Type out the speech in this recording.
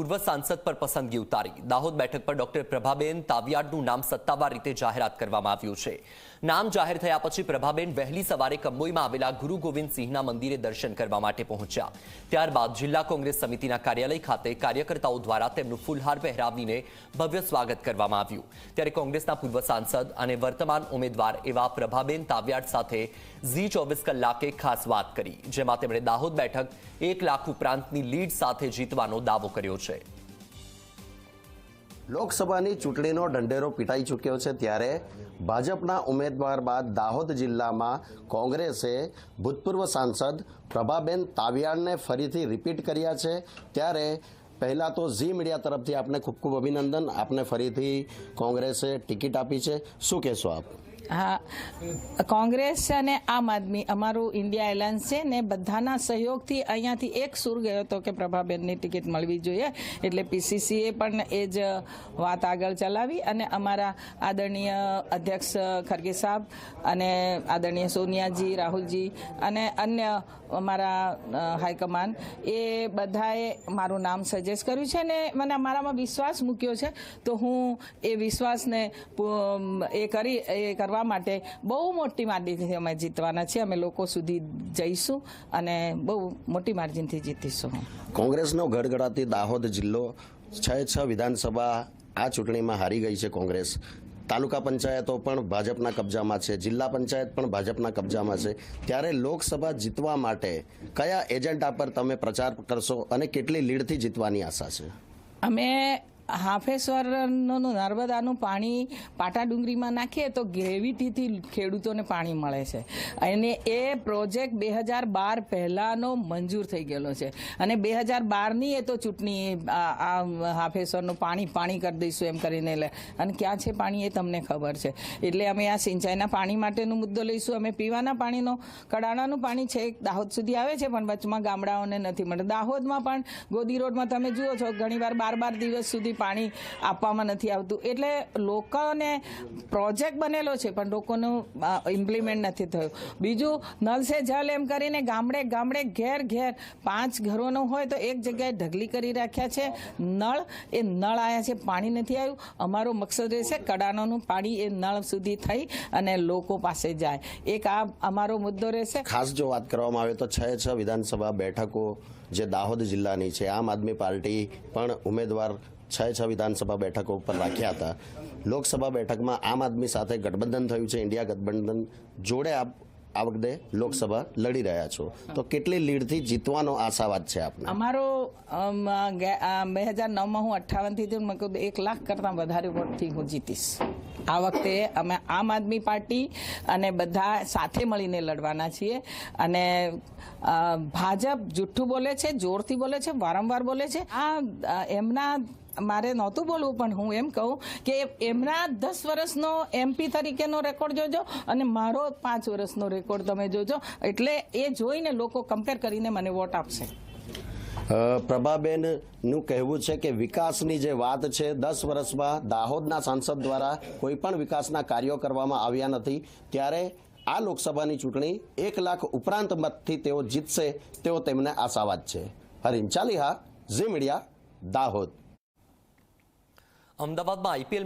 પૂર્વ સાંસદ પર પસંદગી ઉતારી. દાહોદ બેઠક પર ડોક્ટર પ્રભાબેન તાવિયાડનું નામ સત્તાવાર રીતે જાહેરાત કરવામાં આવ્યું છે. નામ જાહેર થયા પછી પ્રભાબેન વહેલી સવારે કંબોઈમાં આવેલા ગુરુ ગોવિંદસિંહના મંદિરે દર્શન કરવા માટે પહોંચ્યા. ત્યારબાદ જિલ્લા કોંગ્રેસ સમિતિના કાર્યાલય ખાતે કાર્યકર્તાઓ દ્વારા તેમનું ફૂલહાર પહેરાવીને ભવ્ય સ્વાગત કરવામાં આવ્યું. ત્યારે કોંગ્રેસના પૂર્વ સાંસદ અને વર્તમાન ઉમેદવાર એવા પ્રભાબેન તાવિયાડ સાથે ઝી ચોવીસ કલાકે ખાસ વાત કરી, જેમાં તેમણે દાહોદ બેઠક એક લાખ ઉપરાંતની લીડ સાથે જીતવાનો દાવો કર્યો છે. લોકસભાની ચૂંટણીનો ઢંઢેરો પીટાઈ ચૂક્યો છે ત્યારે ભાજપના ઉમેદવાર બાદ દાહોદ જિલ્લામાં કોંગ્રેસે ભૂતપૂર્વ સાંસદ પ્રભાબેન તાવિયાણને ફરીથી રિપીટ કર્યા છે. ત્યારે પહેલાં તો ઝી મીડિયા તરફથી આપને ખૂબ ખૂબ અભિનંદન. આપને ફરીથી કોંગ્રેસે ટિકિટ આપી છે. શું કહેશો આપ? હા. કોંગ્રેસ અને આમ આદમી, અમારું ઇન્ડિયા એલાયન્સ છે ને બધાના સહયોગથી અહીંયાથી એક સુર ગયો હતો કે પ્રભાબેનની ટિકિટ મળવી જોઈએ. એટલે પીસીસીએ પણ એ જ વાત આગળ ચલાવી અને અમારા આદરણીય અધ્યક્ષ ખરગે સાહેબ અને આદરણીય સોનિયાજી, રાહુલજી અને અન્ય અમારા હાઈકમાન્ડ એ બધાએ મારું નામ સજેસ્ટ કર્યું છે ને મને મારામાં વિશ્વાસ મૂક્યો છે. તો હું એ વિશ્વાસને એ કરી, એ કરવા માટે બહુ મોટી માર્જિનથી અમે જીતવાના છીએ. અમે લોકો સુધી જઈશું અને બહુ મોટી માર્જિનથી જીતીશું કોંગ્રેસનો ગડગડાતી દાહોદ જિલ્લો છ છ વિધાનસભા આ ચૂંટણીમાં હારી ગઈ છે કોંગ્રેસ. તાલુકા પંચાયતો પણ ભાજપના કબજામાં છે જિલ્લા પંચાયત પણ ભાજપના કબજામાં છે. ત્યારે લોકસભા જીતવા માટે કયા એજન્ડા પર તમે પ્રચાર કરશો અને કેટલી લીડથી જીતવાની આશા છે? અમે હાફેશ્વરનું નર્મદાનું પાણી પાટા ડુંગરીમાં નાખીએ તો ગ્રેવિટીથી ખેડૂતોને પાણી મળે છે. અને એ પ્રોજેક્ટ બે હજાર બાર પહેલાંનો મંજૂર થઈ ગયેલો છે. અને બે હજાર બારની એ તો ચૂંટણી, આ હાફેશ્વરનું પાણી પાણી કરી દઈશું એમ કરીને લે. અને ક્યાં છે પાણી એ તમને ખબર છે. એટલે અમે આ સિંચાઈના પાણી માટેનો મુદ્દો લઈશું. અમે પીવાના પાણીનો, કડાણાનું પાણી છે દાહોદ સુધી આવે છે, પણ વચમાં ગામડાઓને નથી મળે. દાહોદમાં પણ ગોદી રોડમાં તમે જુઓ છો, ઘણીવાર બાર બાર દિવસ સુધી પાણી આપવામાં નથી આવતું. એટલે લોકોને પ્રોજેક્ટ બનેલો છે, પણ લોકોનું ઇમ્પ્લિમેન્ટ નથી થયું. બીજું નલ સે જલ એમ કરીને ગામડે ગામડે ઘેર ઘેર પાંચ ઘરોનું હોય તો એક જગ્યાએ ઢગલી કરી રાખ્યા છે. નળ, એ નળ આવ્યા છે, પાણી નથી આવ્યું. અમારો મકસદ રહેશે કડાનોનું પાણી એ નળ સુધી થઈ અને લોકો પાસે જાય. એક આ અમારો મુદ્દો રહેશે. ખાસ જો વાત કરવામાં આવે તો છ છ વિધાનસભા બેઠકો જે દાહોદ જિલ્લાની છે, આમ આદમી પાર્ટી પણ ઉમેદવાર છ છ વિધાનસભા બેઠકો ઉપર રાખ્યા હતા. લોકસભા બેઠકમાં આમ આદમી સાથે ગઠબંધન થયું છે. ઇન્ડિયા ગઠબંધન જોડે આપ આ વખતે લોકસભા લડી રહ્યા છો. તો કેટલી લીડથી જીતવાનો આશાવાદ છે આપને? અમારો બે હજાર નવમાં હું અઠ્ઠાવનથી હતી એક લાખ કરતાં વધારે વોટથી હું જીતીશ. આ વખતે અમે આમ આદમી પાર્ટી અને બધા સાથે મળીને લડવાના છીએ. અને ભાજપ જુઠ્ઠું બોલે છે, જોરથી બોલે છે, વારંવાર બોલે છે. આ એમના મારે નહોતું બોલવું, પણ હું એમ કહું કે એમના દસ વર્ષનો એમપી તરીકેનો રેકોર્ડ જોજો અને મારો પાંચ વર્ષનો રેકોર્ડ તમે જોજો. એટલે એ જોઈને લોકો કમ્પેર કરીને મને વોટ આપશે. પ્રભાબેનનું કહેવું છે કે વિકાસની જે વાત છે, દસ વર્ષમાં દાહોદના સાંસદ દ્વારા કોઈ પણ વિકાસના કાર્યો કરવામાં આવ્યા નથી, ત્યારે આ લોકસભાની ચૂંટણી એક લાખ ઉપરાંત મતથી તેઓ જીતશે તેવો તેમને આશાવાદ છે. Harim Chaliha, Zee media, Dahod. અમદાવાદમાં આઈપીએલ